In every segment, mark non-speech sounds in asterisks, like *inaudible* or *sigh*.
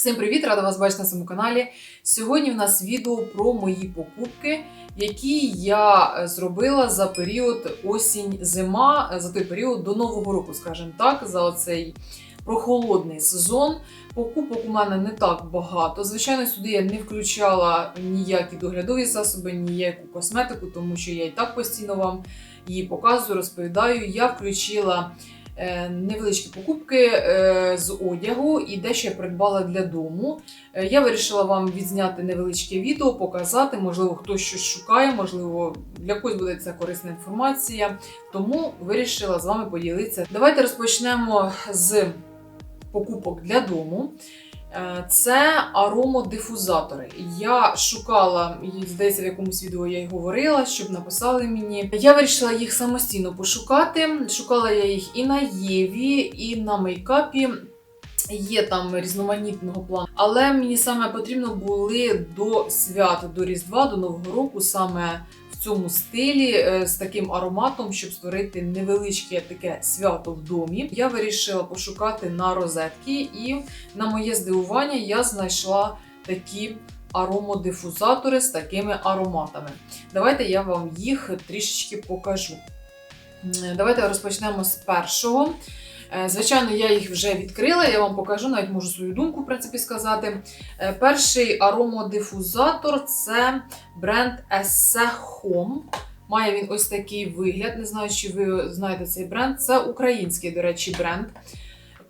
Всім привіт! Рада вас бачити на своєму каналі. Сьогодні в нас відео про мої покупки, які я е, зробила за період осінь-зима, е, за той період до Нового року, скажімо так, за оцей прохолодний сезон. Покупок у мене не так багато. Звичайно, сюди я не включала ніякі доглядові засоби, ніяку косметику, тому що я і так постійно вам її показую, розповідаю. Я включила невеличкі покупки е, з одягу і дещо я придбала для дому. Е, Я вирішила вам відзняти невеличке відео, показати, можливо, хтось щось шукає, можливо, для когось буде це корисна інформація. Тому вирішила з вами поділитися. Давайте розпочнемо з покупок для дому. Е, Це аромодифузатори. Я шукала, здається, в якомусь відео я й говорила, щоб написали мені. Я вирішила їх самостійно пошукати. Шукала я їх і на Єві, і на мейкапі. Є там різноманітного плану, але мені саме потрібно були до свят, до Різдва, до Нового року, саме цьому стилі е, з таким ароматом, щоб створити невеличке таке свято в домі. Я вирішила пошукати на розетки, і на моє здивування я знайшла такі аромодифузатори з такими ароматами. Давайте я вам їх трішечки покажу. Давайте розпочнемо з першого. Е, Звичайно, я їх вже відкрила, я вам покажу, навіть можу свою думку в принципі сказати. Е, Перший аромодифузатор це бренд Esse Home. Має він ось такий вигляд. Не знаю, чи ви знаєте цей бренд. Це український, до речі, бренд.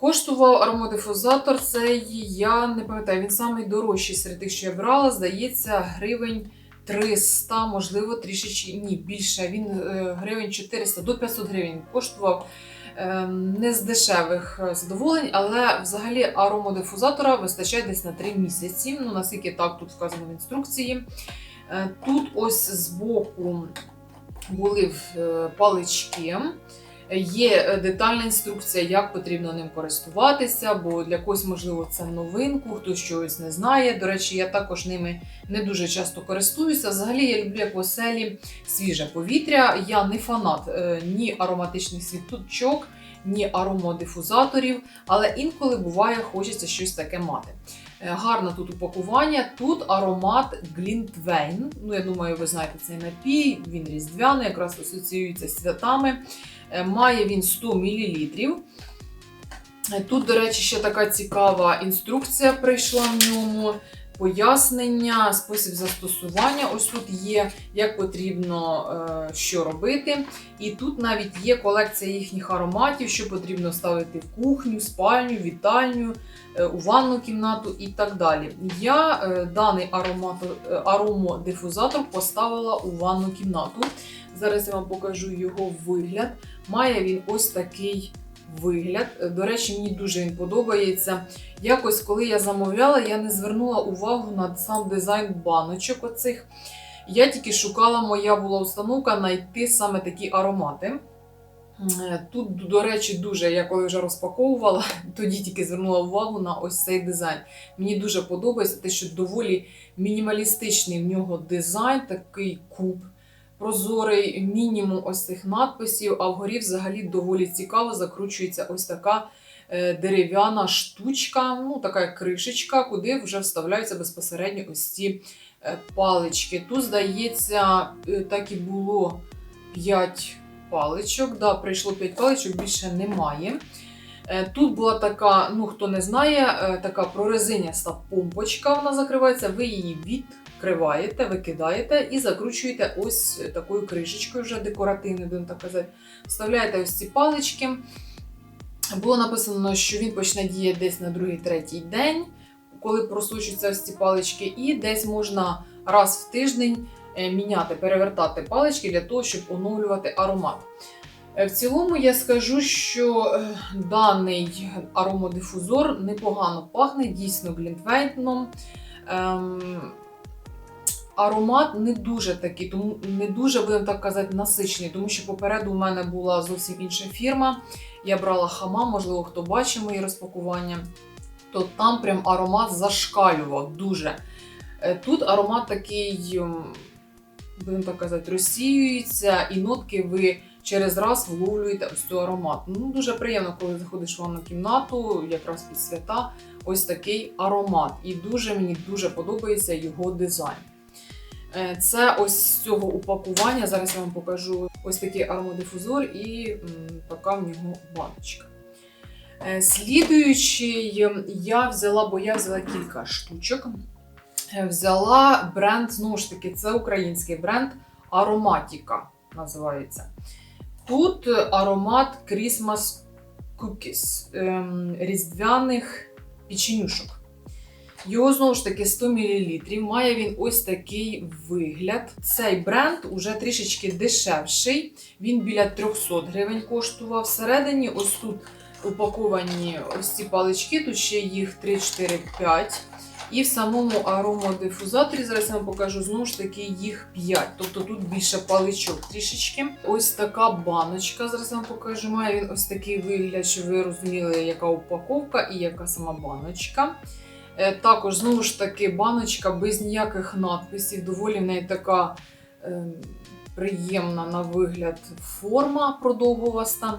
Коштував аромодифузатор цей, я не пам'ятаю, він самий дорожчий серед тих, що я брала, здається, гривень 300, можливо, трішечки ні, більше. Він е, гривень 400 до 500 гривень коштував. Ем, Не з дешевих е, задоволень, але взагалі аромодифузатора вистачає десь на 3 місяці. Ну, наскільки так тут вказано в інструкції. Е, Тут ось збоку були е, палички. Є е, детальна інструкція, як потрібно ним користуватися, бо для когось, можливо, це новинку, хтось чогось не знає. До речі, я також ними не дуже часто користуюся. Взагалі, я люблю як в оселі свіже повітря. Я не фанат е, ні ароматичних світочок, ні аромодифузаторів, але інколи буває, хочеться щось таке мати. Е, Гарне тут упакування. Тут аромат Глінтвейн. Ну, я думаю, ви знаєте цей напій. Він різдвяний, якраз асоціюється з святами. Е, Має він 100 мл. Е, Тут, до речі, ще така цікава інструкція прийшла в ньому. Пояснення, спосіб застосування. Ось тут є, як потрібно е, що робити. І тут навіть є колекція їхніх ароматів, що потрібно ставити в кухню, спальню, вітальню, е, у ванну кімнату і так далі. Я е, даний аромат, аромодифузатор поставила у ванну кімнату. Зараз я вам покажу його вигляд. Має він ось такий вигляд. Е, До речі, мені дуже він подобається. Якось, коли я замовляла, я не звернула увагу на сам дизайн баночок оцих. Я тільки шукала, моя була установка знайти саме такі аромати. Е, Тут, до речі, дуже, я коли вже розпаковувала, *laughs* тоді тільки звернула увагу на ось цей дизайн. Мені дуже подобається те, що доволі мінімалістичний в нього дизайн, такий куб прозорий, мінімум ось цих надписів, а вгорі взагалі доволі цікаво закручується ось така е, дерев'яна штучка, ну така кришечка, куди вже вставляються безпосередньо ось ці е, палички. Тут, здається, е, так і було 5 паличок. Да, прийшло 5 паличок, більше немає. Тут була така, ну хто не знає, така прорезиняста помпочка, вона закривається, ви її відкриваєте, викидаєте і закручуєте ось такою кришечкою, вже декоративною, будемо так казати. Вставляєте ось ці палички. Було написано, що він почне діяти десь на другий-третій день, коли просушуються ось ці палички, і десь можна раз в тиждень е, міняти, перевертати палички для того, щоб оновлювати аромат. Е, В цілому я скажу, що е, даний аромодифузор непогано пахне, дійсно глінтвейном. Ем, аромат не дуже такий, тому не дуже, будемо так казати, насичений, тому що попереду у мене була зовсім інша фірма. Я брала хама, можливо, хто бачив мої розпакування, то там прям аромат зашкалював дуже. Е, Тут аромат такий, будемо так казати, розсіюється, і нотки ви через раз вловлюєте ось цю аромат. Ну, дуже приємно, коли заходиш в ванну кімнату, якраз під свята, ось такий аромат. І дуже мені дуже подобається його дизайн. Е, Це ось з цього упакування. Зараз я вам покажу ось такий аромадифузор і така в нього баночка. Е, Слідуючий я взяла, бо я взяла кілька штучок. Е, Взяла бренд, знову ж таки, це український бренд Ароматіка називається. Тут аромат Christmas Cookies ем, різдвяних печенюшок. Його знову ж таки 100 мл. Має він ось такий вигляд. Цей бренд уже трішечки дешевший. Він біля 300 гривень коштував. Всередині ось тут упаковані ось ці палички, тут ще їх 3, 4, 5. І в самому аромадифузаторі, зараз я вам покажу, знову ж таки їх 5. Тобто тут більше паличок трішечки. Ось така баночка, зараз я вам покажу. Має він ось такий вигляд, щоб ви розуміли, яка упаковка і яка сама баночка. Е, Також, знову ж таки, баночка без ніяких надписів. Доволі в неї така е, приємна на вигляд форма продовгуваста.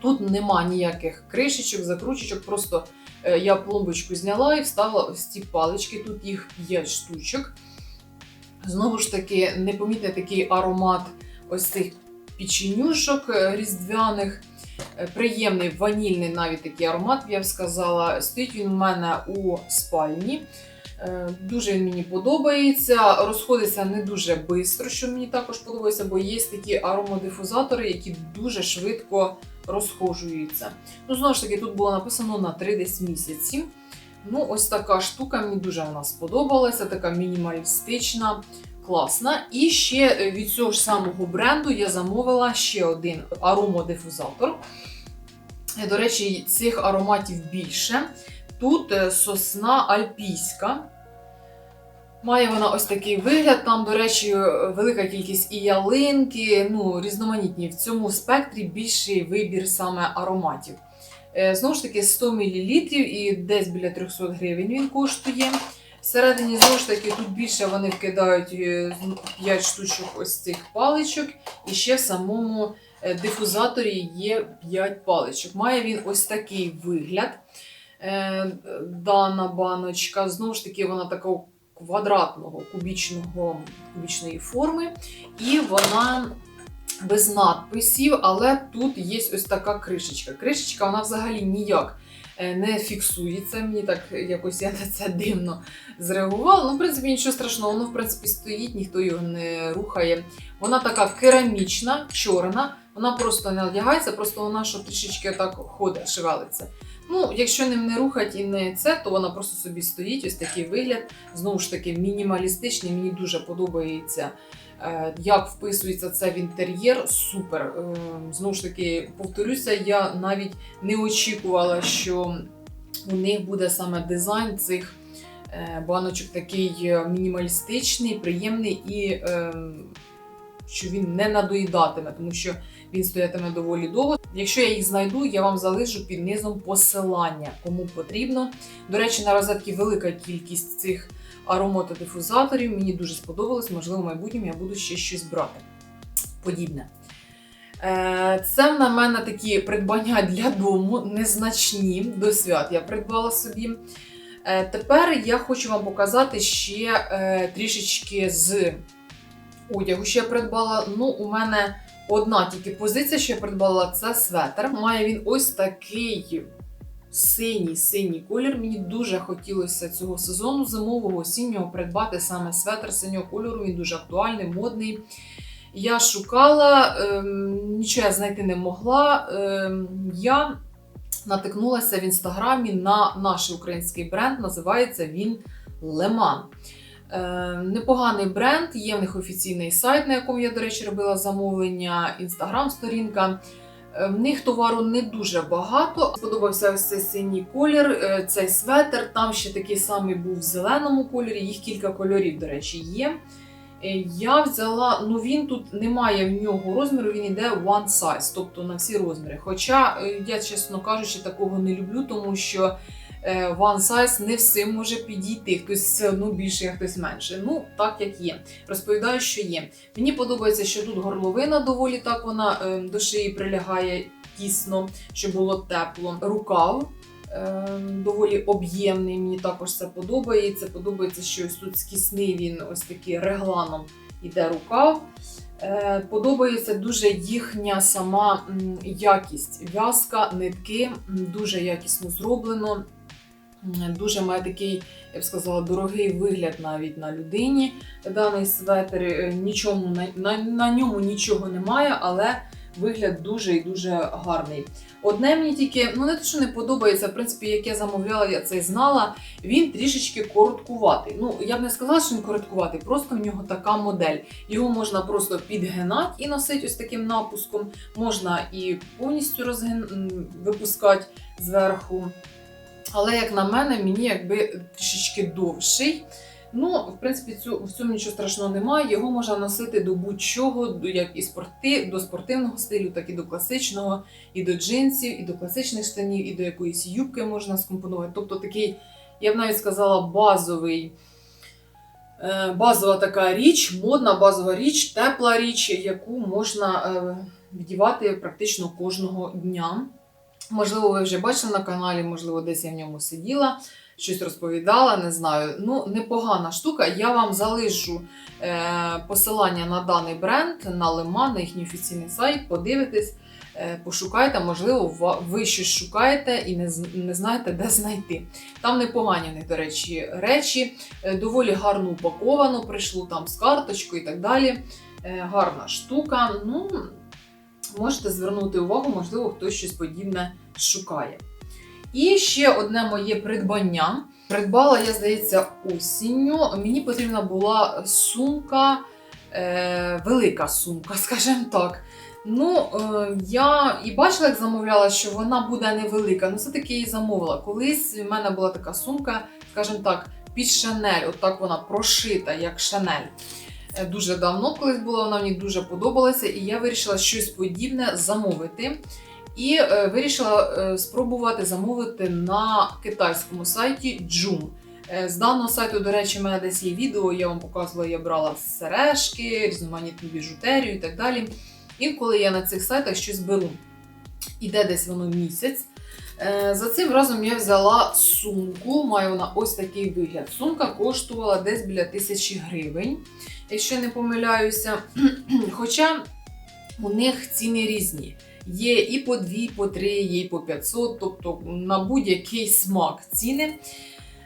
Тут нема ніяких кришечок, закручечок, просто е, я пломбочку зняла і вставила ось ці палички. Тут їх 5 штучок. Знову ж таки, непомітний такий аромат ось цих печенюшок е, різдвяних. Е, Приємний ванільний навіть такий аромат, я б сказала. Стоїть він у мене у спальні. Е, Дуже він мені подобається. Розходиться не дуже швидко, що мені також подобається, бо є такі аромадифузатори, які дуже швидко розхожуються. Ну, знову ж таки, тут було написано на 3 десь місяці. Ну, ось така штука, мені дуже вона сподобалася, така мінімалістична, класна. І ще е, від цього ж самого бренду я замовила ще один аромадифузатор. Е, До речі, цих ароматів більше. Тут е, сосна альпійська. Має вона ось такий вигляд. Там, до речі, велика кількість і ялинки, ну, різноманітні. В цьому спектрі більший вибір саме ароматів. Знову ж таки, 100 мл і десь біля 300 гривень він коштує. Всередині, знову ж таки, тут більше вони вкидають 5 штучок ось цих паличок. І ще в самому е, дифузаторі є 5 паличок. Має він ось такий вигляд. Е, Дана баночка. Знову ж таки, вона такого квадратного кубічного, кубічної форми. І вона без надписів, але тут є ось така кришечка. Кришечка вона взагалі ніяк е, не фіксується. Мені так якось я на це дивно зреагувала. Ну, в принципі, нічого страшного, воно в принципі стоїть, ніхто його не рухає. Вона така керамічна, чорна. Вона просто не одягається, просто вона що трішечки так ходить, шевелиться. Ну, якщо ним не рухать і не це, то вона просто собі стоїть, ось такий вигляд. Знову ж таки, мінімалістичний. Мені дуже подобається, е, як вписується це в інтер'єр. Супер. Е, Знову ж таки, повторюся, я навіть не очікувала, що у них буде саме дизайн цих е, баночок такий е, мінімалістичний, приємний і е, що він не надоїдатиме, тому що він стоятиме доволі довго. Якщо я їх знайду, я вам залишу під низом посилання, кому потрібно. До речі, на розетки велика кількість цих ароматодифузаторів. Мені дуже сподобалось, можливо, в майбутньому я буду ще щось брати. Подібне. Е, Це на мене такі придбання для дому, незначні до свят. Я придбала собі. Е, Тепер я хочу вам показати ще е, трішечки з одягу, що я придбала. Ну, у мене одна тільки позиція, що я придбала, це светр. Має він ось такий синій синій колір. Мені дуже хотілося цього сезону зимового осіннього придбати саме светр синього кольору. Він дуже актуальний, модний. Я шукала, ем, нічого я знайти не могла. Ем, я натикнулася в інстаграмі на наш український бренд, називається він Леман. Е, непоганий бренд, є в них офіційний сайт, на якому я, до речі, робила замовлення, інстаграм-сторінка. Е, В них товару не дуже багато. Сподобався ось цей синій колір, е, цей светр. Там ще такий самий був в зеленому кольорі, їх кілька кольорів, до речі, є. Я взяла, ну він тут немає в нього розміру, він йде one size, тобто на всі розміри. Хоча, я, чесно кажучи, такого не люблю, тому що one size не всім може підійти. Хтось все одно більше, хтось менше. Ну, так як є. Розповідаю, що є. Мені подобається, що тут горловина доволі так вона е, до шиї прилягає тісно, щоб було тепло. Рукав. е, Доволі об'ємний, мені також це подобається. Подобається, що ось тут скісний він ось такий регланом іде рукав. Е, Подобається дуже їхня сама якість. В'язка, нитки дуже якісно зроблено. Дуже має такий, я б сказала, дорогий вигляд навіть на людині. Даний светр е, нічому на, на, на ньому нічого немає, але вигляд дуже і дуже гарний. Одне мені тільки, ну не те, що не подобається, в принципі, як я замовляла, я це знала. Він трішечки короткуватий. Ну, я б не сказала, що він короткуватий, просто в нього така модель. Його можна просто підгинати і носити ось таким напуском. Можна і повністю розгин... випускати зверху. Але, як на мене, мені якби трішечки довший. Ну, в принципі, цю, в цьому нічого страшного немає. Його можна носити до будь-чого, як і спорти, до спортивного стилю, так і до класичного, і до джинсів, і до класичних штанів, і до якоїсь юбки можна скомпонувати. Тобто такий, я б навіть сказала, базовий. е, Базова така річ, модна базова річ, тепла річ, яку можна е, вдівати практично кожного дня. Можливо, ви вже бачили на каналі, можливо, десь я в ньому сиділа, щось розповідала, не знаю. Ну, непогана штука. Я вам залишу е, посилання на даний бренд, на Леман, на їхній офіційний сайт, подивитесь, е, пошукайте, можливо, ви щось шукаєте і не, не знаєте, де знайти. Там непогані в до речі, речі, е, доволі гарно упаковано, прийшло там з карточкою і так далі. Е, гарна штука. Ну, можете звернути увагу, можливо, хтось щось подібне шукає. І ще одне моє придбання. Придбала я, здається, осінню. Мені потрібна була сумка, е, велика сумка, *laughs* скажімо так. Ну, е, я і бачила, як замовляла, що вона буде невелика. Ну, все-таки її замовила. Колись в мене була така сумка, скажімо так, під Шанель. Отак вона прошита, як Шанель. Дуже давно колись була, вона мені дуже подобалася, і я вирішила щось подібне замовити. І е, вирішила е, спробувати замовити на китайському сайті Joom. Е, З даного сайту, до речі, в мене десь є відео, я вам показувала, я брала сережки, різноманітну біжутерію і так далі. Інколи я на цих сайтах щось беру. Іде десь воно місяць. За цим разом я взяла сумку, має вона ось такий вигляд. Сумка коштувала десь біля тисячі гривень, якщо не помиляюся. *clears throat* Хоча у них ціни різні. Є і по 2, і по 3, є і по 500, тобто на будь-який смак ціни.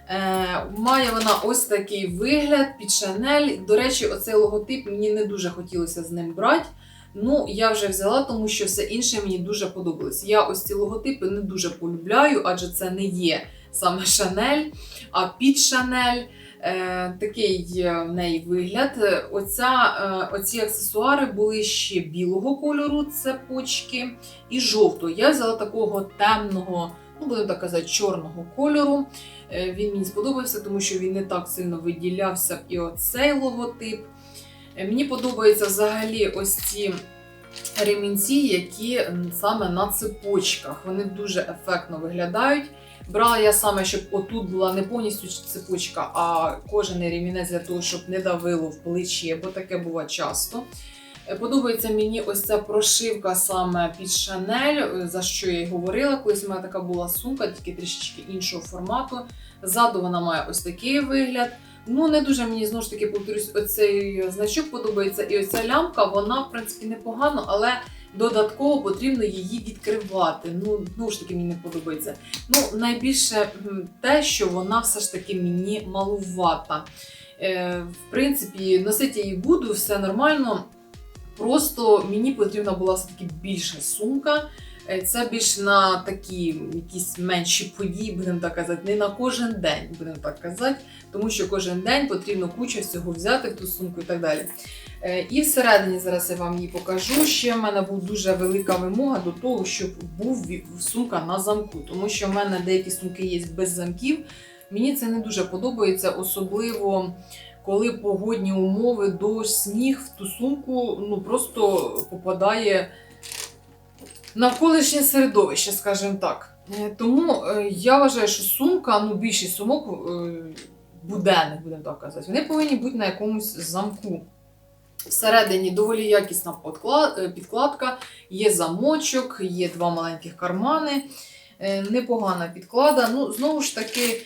Е, має вона ось такий вигляд під Шанель. До речі, оцей логотип мені не дуже хотілося з ним брати. Ну, я вже взяла, тому що все інше мені дуже подобалось. Я ось ці логотипи не дуже полюбляю, адже це не є саме Шанель, а під Шанель. Е, такий в неї вигляд. Оця, е, оці аксесуари були ще білого кольору, цепочки, і жовтого. Я взяла такого темного, ну будемо так казати, чорного кольору. Е, він мені сподобався, тому що він не так сильно виділявся. І оцей логотип. Мені подобаються взагалі ось ці ремінці, які саме на цепочках. Вони дуже ефектно виглядають. Брала я саме, щоб отут була не повністю цепочка, а кожен ремінець для того, щоб не давило в плечі, бо таке буває часто. Е, Подобається мені ось ця прошивка саме під Шанель, е, за що я й говорила. Колись у мене така була сумка, тільки трішечки іншого формату. Ззаду вона має ось такий вигляд. Ну, не дуже мені знову ж таки повторюсь, оцей значок подобається. І оця лямка, вона, в принципі, непогано, але додатково потрібно її відкривати. Ну, знову ж таки, мені не подобається. Ну, найбільше те, що вона все ж таки мені малувата. Е, в принципі, носити її буду, все нормально. Просто мені потрібна була все-таки більша сумка. Е, Це більш на такі якісь менші події, будемо так казати, не на кожен день, будемо так казати, тому що кожен день потрібно кучу всього взяти в ту сумку і так далі. Е, І всередині зараз я вам її покажу. Ще в мене була дуже велика вимога до того, щоб був сумка на замку, тому що в мене деякі сумки є без замків. Мені це не дуже подобається, особливо коли погодні умови, дощ, сніг в ту сумку ну просто попадає навколишнє середовище, скажімо так. Е, Тому е, я вважаю, що сумка, ну більшість сумок е, буденних, будемо так казати, вони повинні бути на якомусь замку. Всередині доволі якісна підкладка, є замочок, є два маленьких кармани, непогана підклада. Ну, знову ж таки,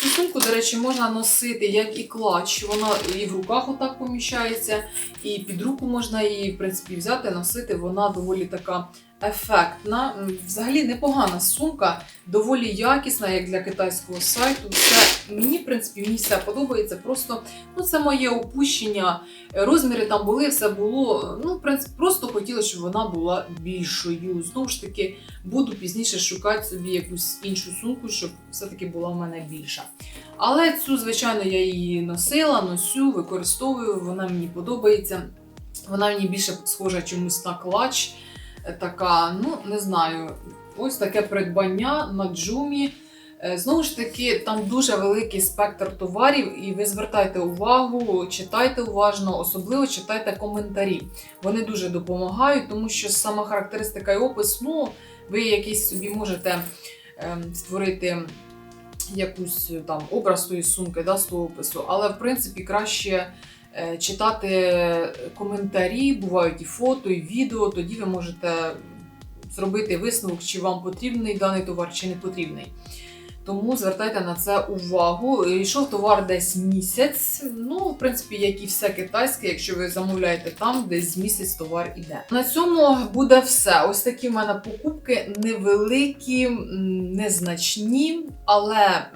цю сумку, до речі, можна носити як і клач. Вона і в руках отак поміщається, і під руку можна її, в принципі, взяти, носити. Вона доволі така ефектна. Взагалі непогана сумка, доволі якісна, як для китайського сайту. Все, мені, в принципі, мені все подобається. Просто ну, це моє опущення. Розміри там були, все було. Ну, в принципі, просто хотіла, щоб вона була більшою. Знову ж таки, буду пізніше шукати собі якусь іншу сумку, щоб все-таки була в мене більша. Але цю, звичайно, я її носила, носю, використовую, вона мені подобається. Вона мені більше схожа чомусь на клач. Така, ну не знаю, ось таке придбання на джумі. Е, Знову ж таки, там дуже великий спектр товарів, і ви звертайте увагу, читайте уважно, особливо читайте коментарі. Вони дуже допомагають, тому що сама характеристика і опис, ну, ви якийсь собі можете ем, створити якусь е, там образ тої сумки, да, з того опису, але в принципі краще. Е, Читати коментарі, бувають і фото, і відео, тоді ви можете зробити висновок, чи вам потрібний даний товар, чи не потрібний. Тому звертайте на це увагу. Йшов товар десь місяць. Ну, в принципі, як і все китайське, якщо ви замовляєте там, десь місяць товар іде. На цьому буде все. Ось такі в мене покупки невеликі, незначні, але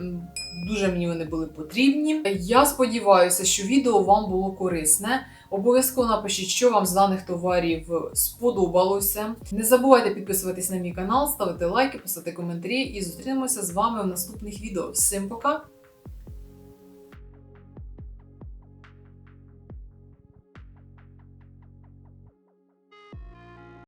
дуже мені вони були потрібні. Я сподіваюся, що відео вам було корисне. Обов'язково напишіть, що вам з даних товарів сподобалося. Не забувайте підписуватись на мій канал, ставити лайки, писати коментарі і зустрінемося з вами в наступних відео. Всім пока!